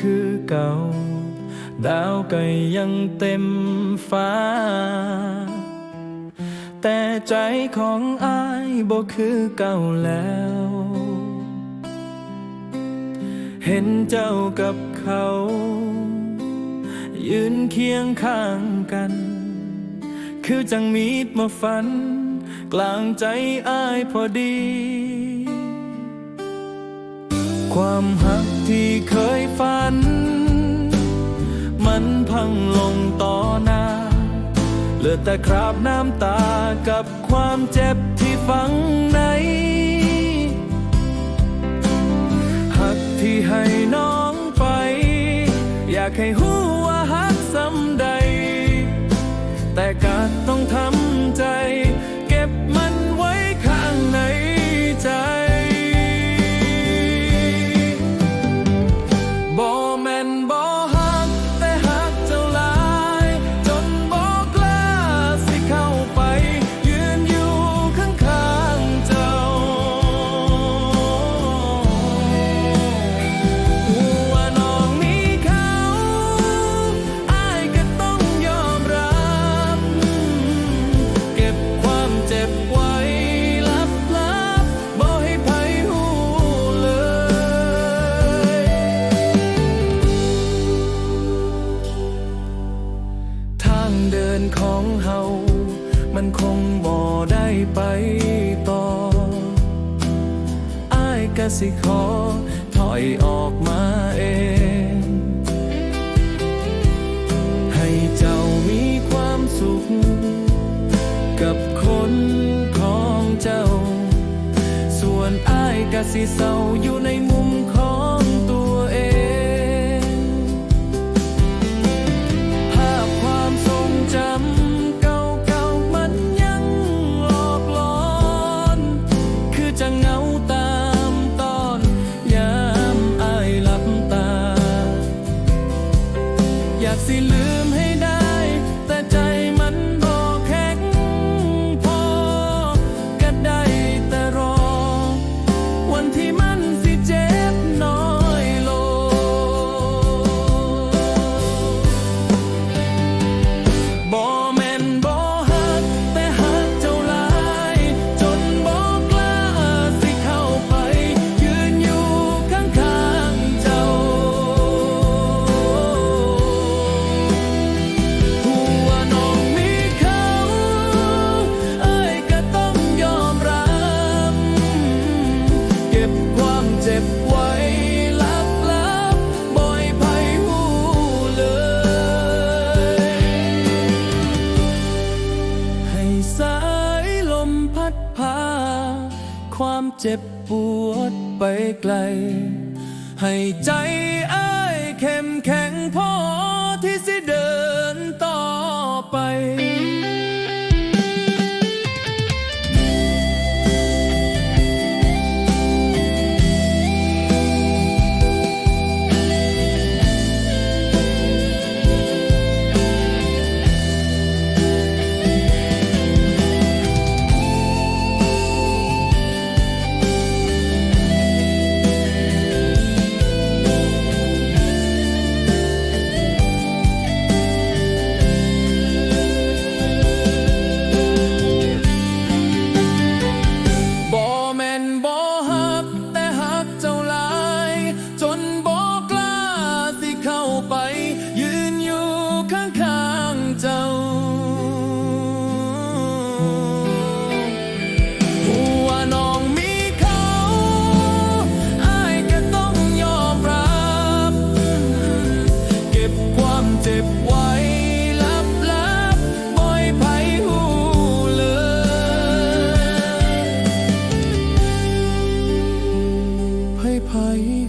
คือเก่า ดาวก็ยังเต็มฟ้า แต่ใจของอายบ่คือเก่าแล้ว เห็นเจ้ากับเขา ยืนเคียงข้างกัน คือจังมีดมาฟัน กลางใจอายพอดี ความหักที่ันพังลงต่อหน้า เหลือแต่คราบน้ำตากับความเจ็บที่ฝังในหักที่ให้น้องไป อยากให้หูว่าหักสำใดางเดินของเฮา มันคงบ่ได้ไปต่อ อ้ายก็สิขอ ถอยออกมาเอง ให้เจ้ามีความสุข กับคนของเจ้า ส่วนอ้ายก็สิเศร้าอยู่ในมุมของ ความเจ็บปวดไปไกล ให้ใจอ้า 怕一